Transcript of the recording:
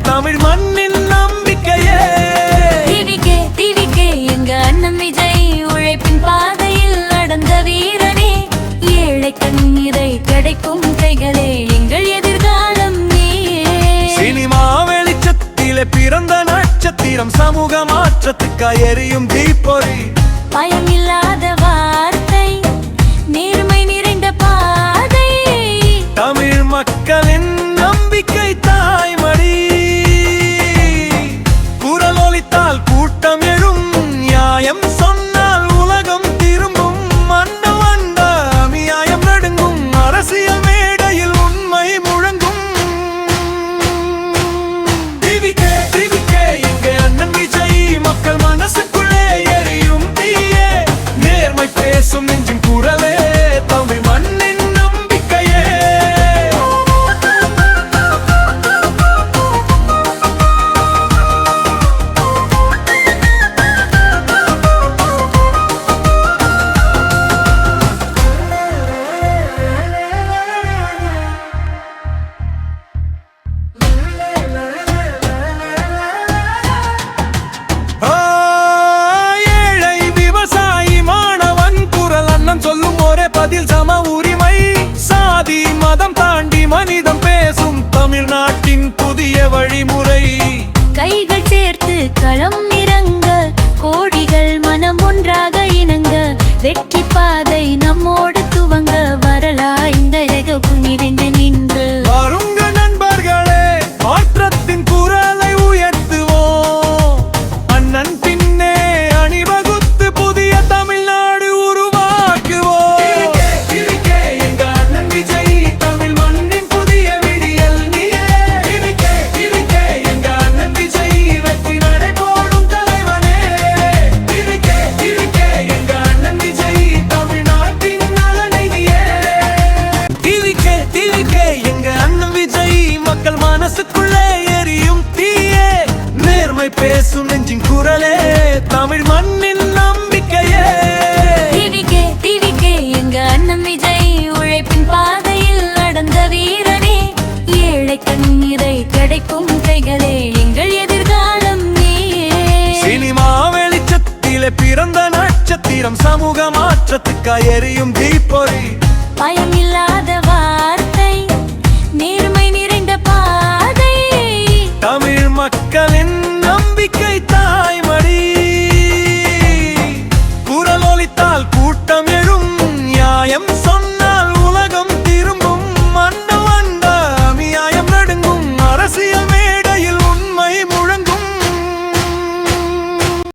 தமிழ் மண்ணின் நம்பிக்கையே. டிவிக்கே டிவிக்கே எங்க அண்ணன் விஜய் உழைப்பின் பாதையில் நடந்த வீரனே. ஏழை கண்ணீரை கிடைக்கும் கைகளே எங்கள் எதிர்காலம் நீயே சினிமா வெளிச்சத்திலே பிறந்த நட்சத்திரம் சமூக மாற்றத்துக்காய் எரியும் தீப்பொறி. பயம் இல்லாத வார்த்தை உயர்த்து களம் இறங்க கோடிகள் மனம் ஒன்றாக இணங்க வெற்றி பாதை பேசும் நெஞ்சின் குரலே தமிழ் மண்ணின் நம்பிக்கையே. டிவிக்கே டிவிக்கே எங்க அண்ணன் விஜய் உழைப்பின் பாதையில் நடந்த வீரனே. ஏழை கண்ணீரை கிடைக்கும் கைகளே எங்கள் எதிர்காலம் சினிமா வெளிச்சத்திலே பிறந்த நட்சத்திரம் சமூக மாற்றத்துக்காய் எரியும் தீப்பொறி.